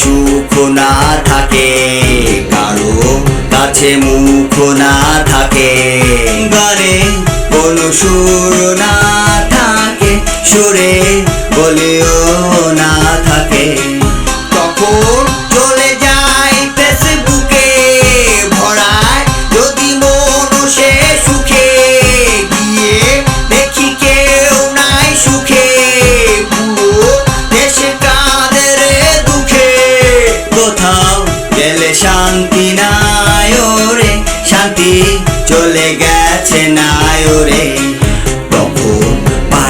সুখ না থাকে, কারও কাছে মুখ না থাকে। গানে কোনো সুর না থাকে, সুরে বলিও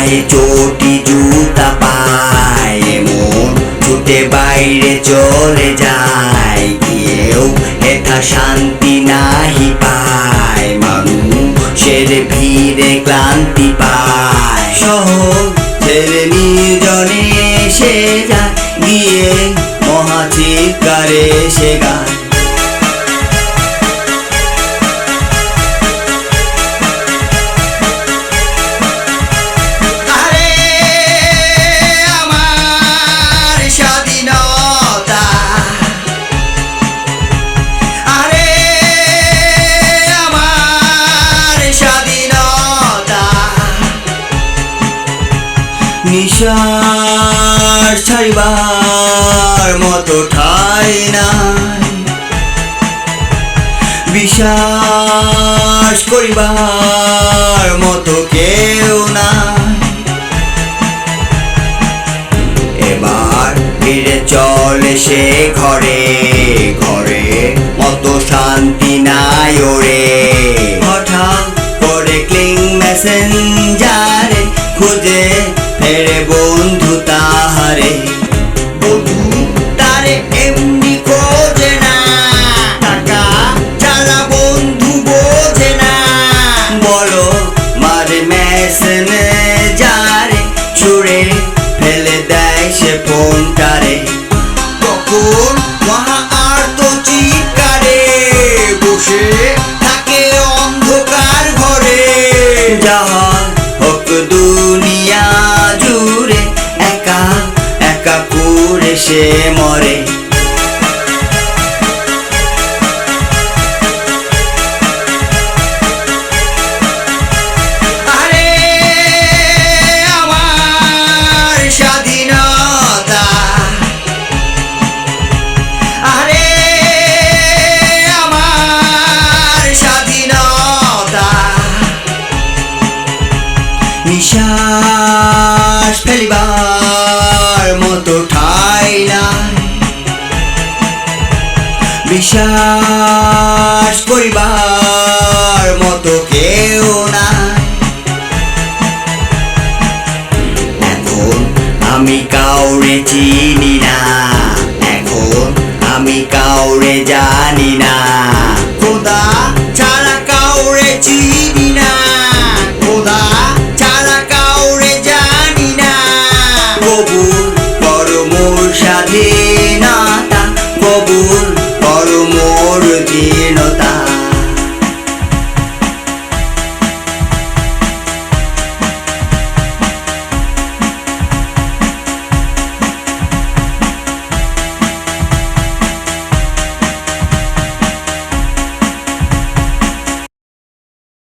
পায়ে চটি জুতা পায়। মন ছুটে বাইরে চলে যায়। গিয়েও এটা শান্তি নাহি পায়। মানুষের ভিড়ে ক্লান্তি পায়। শহর ছেড়ে নির্জনে সে যায়, গিয়ে মহাচিকারে সে গায় ছাড়িবার মতো ঠাই নাই। বিশ্বাস করিবার মতো কেউ না এবার ফিরে চলে সে ঘরে ঘরে মতো শান্তি নাই ওরে। বলো, মারে মেসেনে যারে, ছুড়ে ফেলে দেয় সে ফোনটারে। তখন মহা আর্ত চিৎকারে বসে থাকে অন্ধকার ঘরে। যাহা হোক দুনিয়া জুড়ে, একা একা করে সে মরে। নিঃশ্বাস ফেলিবার মতো ঠাই নাই। বিশ্বাস করিবার মতো কেউ নাই। এখন আমি কাউরে চিনি না। এখন আমি কাউরে জানি না।